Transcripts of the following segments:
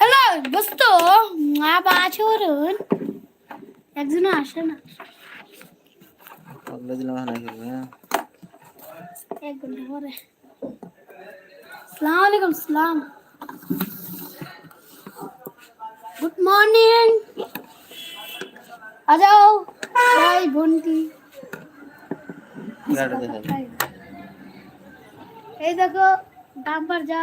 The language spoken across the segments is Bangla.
হ্যালো দোস্ত মা আছে ওরুন একজনও আসে না। Good morning. আজাও ভাই বন্টি। এই দেখো ডাম্বার যা।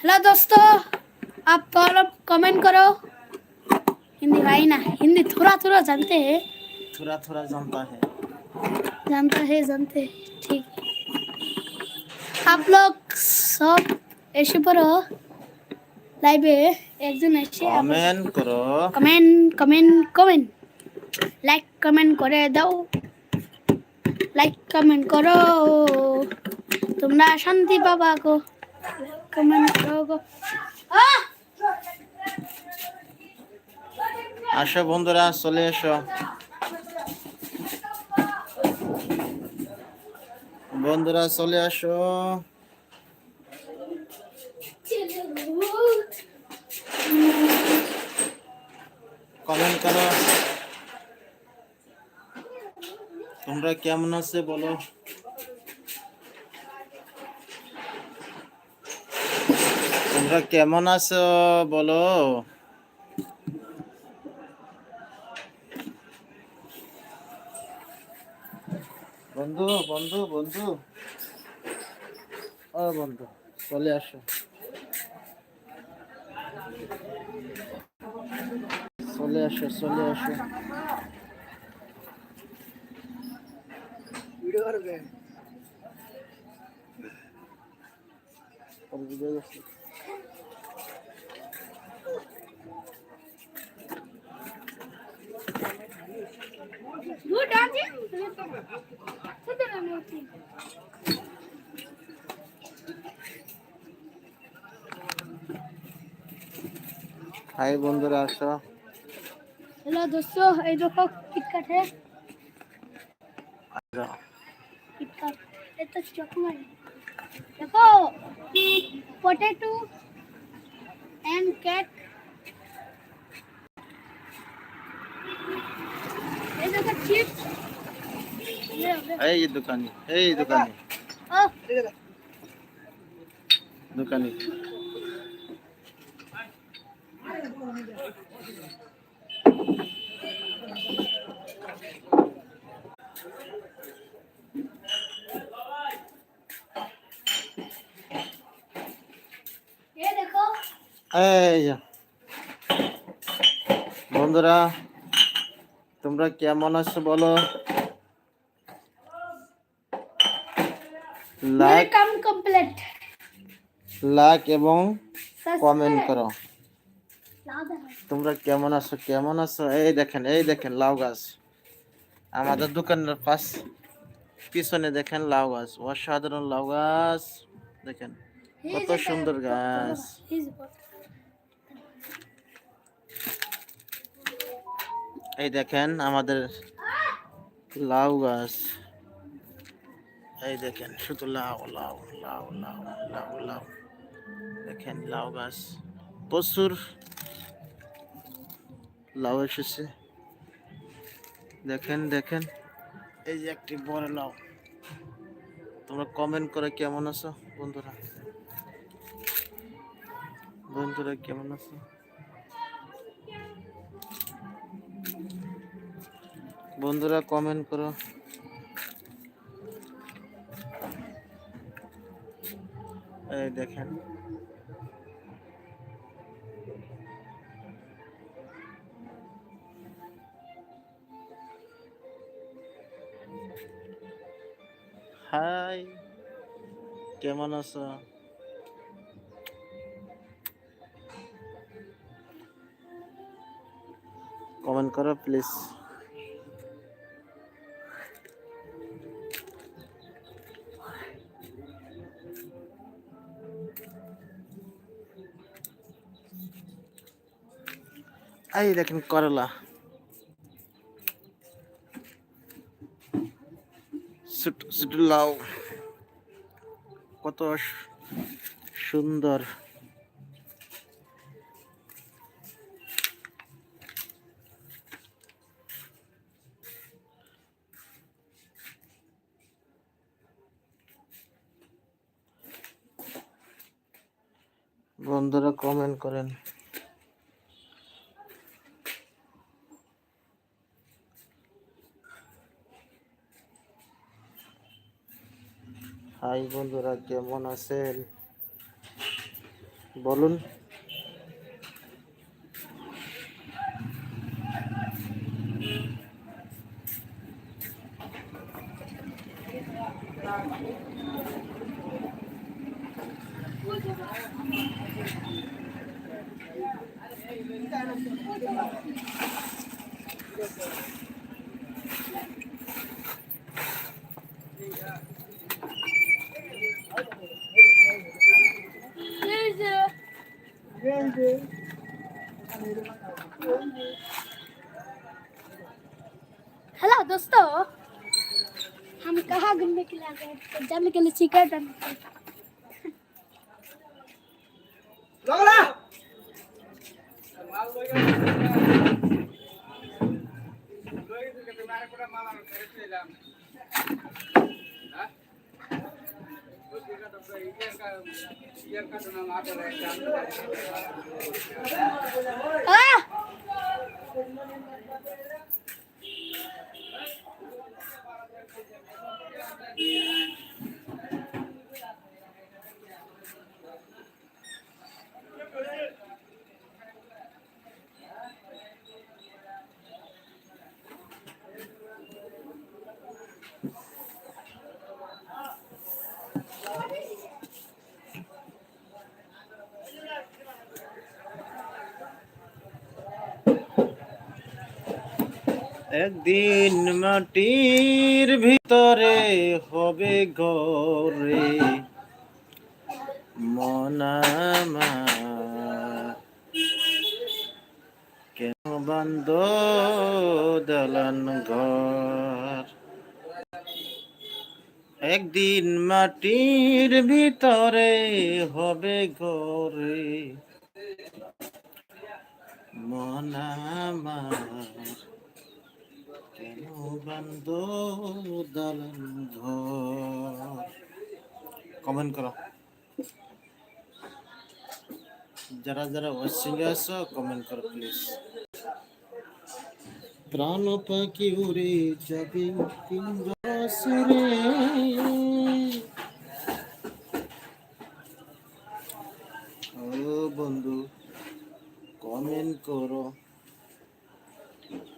हेलो दोस्तों आप फॉलो कमेंट करो हिंदी भाई ना हिंदी थोड़ा थोड़ा जानते हैं थोड़ा थोड़ा जानता है जानता है जानते हैं ठीक आप लोग सब ऐसे पढ़ो লাইভে একজন এসে কমেন্ট করো comment comment comment like comment করে দাও লাইক কমেন্ট করো তোমরা শান্তি পাবা গো কমেন্ট করো গো আহ! আসো বন্ধুরা, চলে এসো। বন্ধুরা, চলে আসো। কমেন্ট করো। তোমরা কেমন আছে বলো? তোমরা কেমন আছো? বলো। বন্ধু বন্ধু বন্ধু। ও বন্ধু চলে আসো। চলে আসো চলে আসো। ওর video হাই বন্ধুরা আসো। হ্যালো দোস্ত এই দেখো কিটকাট হ্যাঁ কিটকাট এটা চকমার। দেখো পটেটো এন্ড কেক এই দোকানি এই দোকানি। দোকানি। এই বন্ধুরা তোমরা কেমন আছো বলো? লাইক কাম কমপ্লিট লাইক এবং কমেন্ট করো তোমরা কেমন আছো কেমন আছো এই দেখেন এই দেখেন লাউ গাছ আমাদের দোকানের পাশ পিছনে দেখেন লাউ গাছ অসাধারণ লাউ গাছ দেখেন কত সুন্দর গাছ এই দেখেন আমাদের লাউ গাছ এই দেখেন, শুধু লাউ লাউ লাউ লাউ লাউ লাউ। দেখেন লাউ গাছ, প্রচুর লাউ এসেছে। দেখেন দেখেন, এই যে একটি বড় লাউ। তোমরা কমেন্ট করে কেমন আছো, বন্ধুরা? বন্ধুরা, কেমন আছো? বন্ধুরা কমেন্ট করো। এই দেখেন। হাই কেমন আছো? কমেন্ট করো প্লিজ। এই দেখেন করলা। লাউ। কত সুন্দর। বন্ধুরা কমেন্ট করেন। হাই বন্ধুরা কেমন আছেন? বলুন। हेलो दोस्तों हम कहाँ घूमने के लिए आ गए? जाने के लिए ఇయర్ కట్ একদিন মাটির ভিতরে হবে গরে মনামা কেন বান্দ দালান ঘর? একদিন মাটির ভিতরে হবে গরে মনামার কেন দালান কমেন্ট করো। যারা যারা ওয়েস্টিংয়ে আছো কমেন্ট করো প্লিজ প্রাণ পাখি উড়ে যাবে পিঞ্জসুরে ও বন্ধু কমেন্ট করো।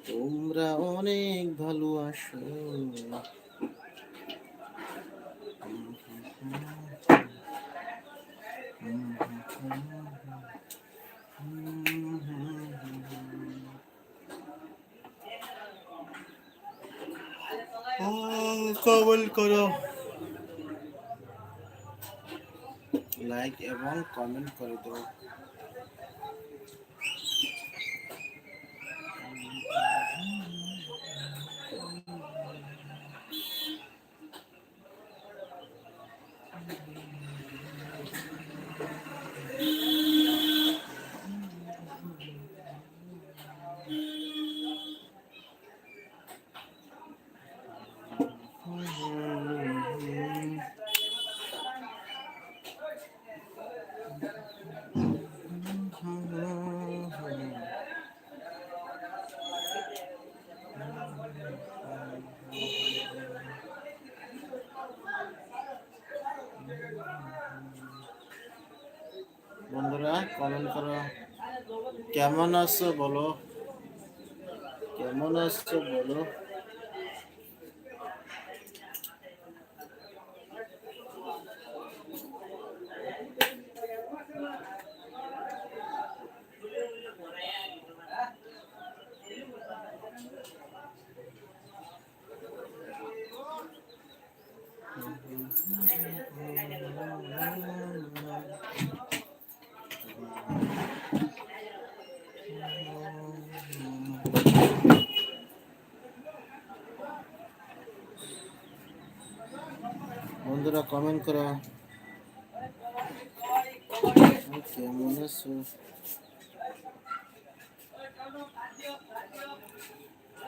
তোমরা অনেক ভালোবাসো কমেন্ট করো। লাইক এবং কমেন্ট করে দাও। কেমন আছো বলো? কেমন আছো বলো? কমেন্ট করো। কেমন আছো।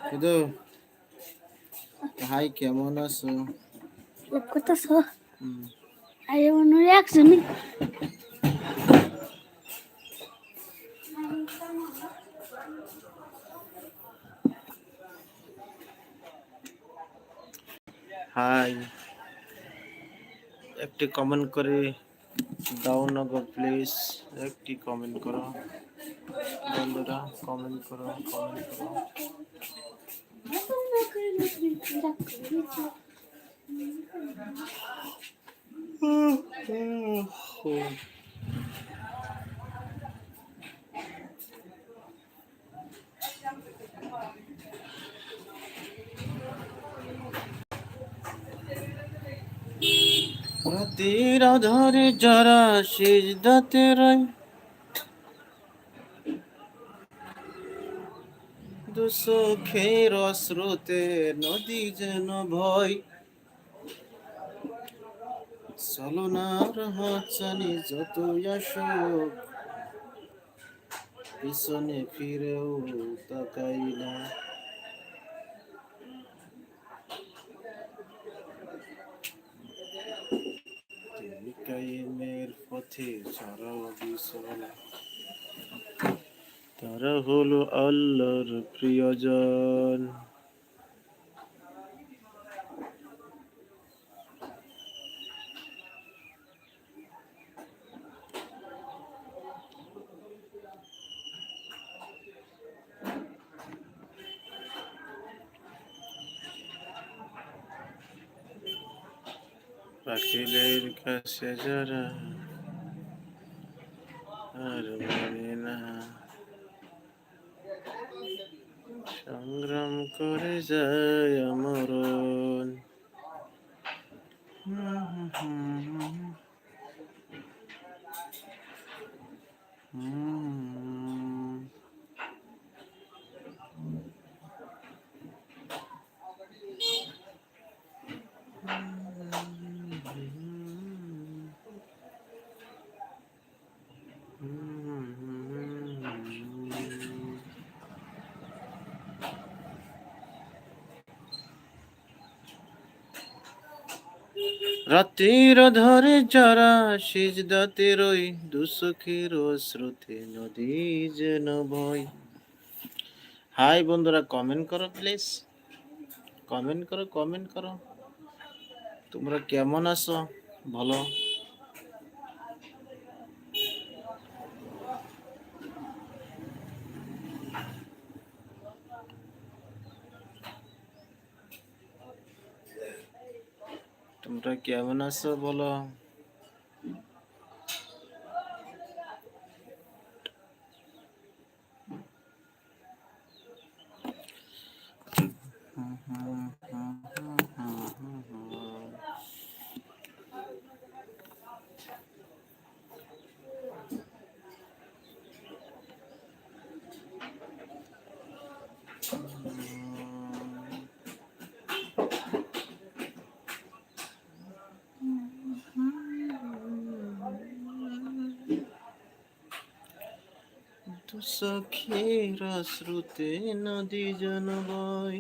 কিন্তু হাই কেমন আছো? করতেছো হুম, আরে মনে একজনই। হাই একটি কমেন্ট করে দাও না গো প্লিজ একটি কমেন্ট করো। বন্ধুরা কমেন্ট করো কমেন্ট করো। রাতের আধারে যারা সিজদাতে রয়। দুসখের অশ্রুতে নদী যেন ভয় চলনার হাচানি যত আসুক, পিছনে ফিরেও তাকাই না। পথে ছাড়াও বিছানা তারা হলো আল্লাহর প্রিয়জন। পাখিদের কাছে যারা আর করে না। সংগ্রাম করে যায় আমরণ রাতের ধরে যারা সিজদাতে রই, দুসখের স্রোতে নদী যেন ভয় হাই বন্ধুরা কমেন্ট করো প্লিজ কমেন্ট করো কমেন্ট করো। তোমরা কেমন আছো? বলো তোমরা কেমন আছো বলো তো সখীর শ্রুতে নদী জন বয়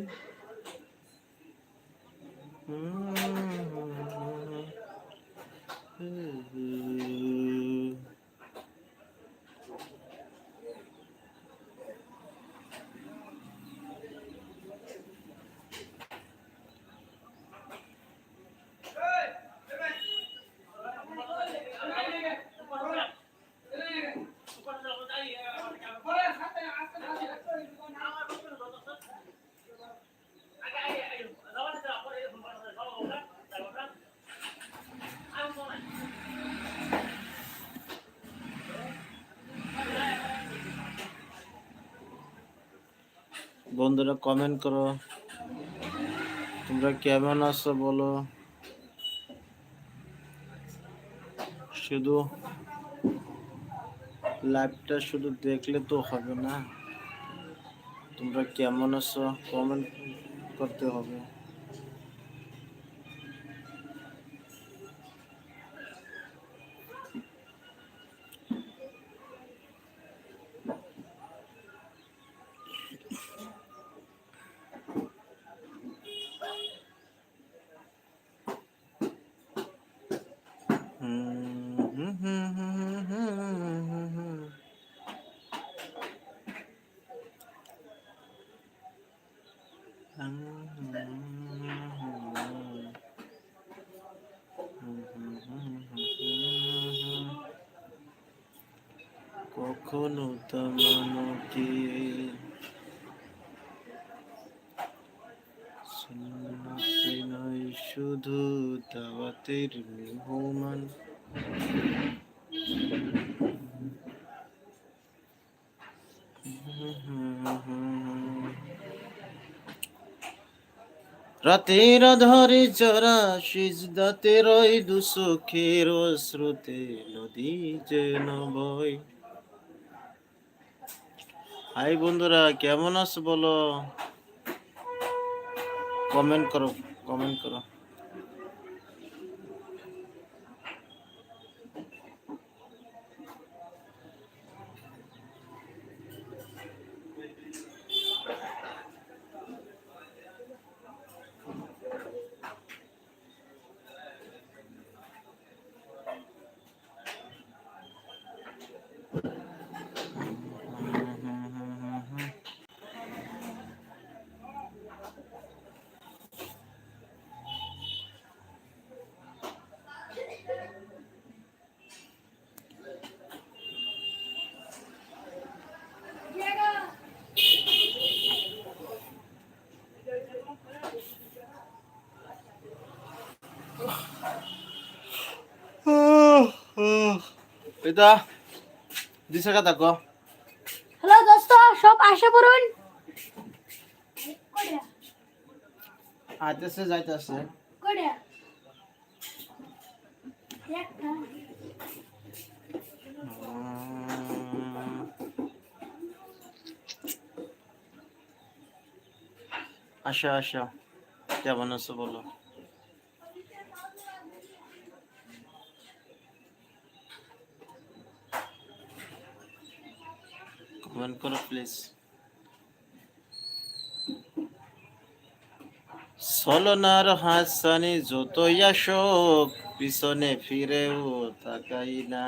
বন্ধুরা কমেন্ট করো। তোমরা কেমন আছো বলো? শুধু লাইভটা শুধু দেখলে তো হবে না। তোমরা কেমন আছো? কমেন্ট করতে হবে। কখনো তামানকে সুন্নতে শুধু দাওয়াতের মেহমান। রাতের ধরে চরা সিজদাতে রই দুসুখের স্রোতে নদী যেন বই হাই বন্ধুরা কেমন আছো বলো কমেন্ট করো কমেন্ট করো এটা কথা কো? হ্যালো দোস্ত সব আসে পড়ুন। আইতেছে যাইতেছে। আসো আসো। কেমন আছো বলো কমেন্ট করো প্লিজ সলনার হাসানি যতই আসুক পিছনে ফিরেও তাকাই না।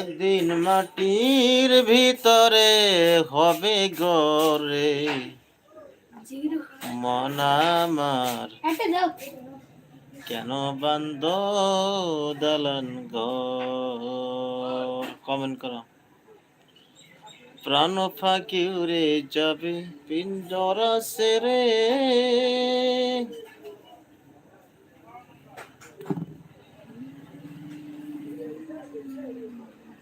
একদিন মাটির ভিতরে হবে গরে মন আমার কেন বন্ধ দালান ঘর কমেন্ট করো। প্রাণ ফাঁকি উড়ে যাবে পিঞ্জরা সেরে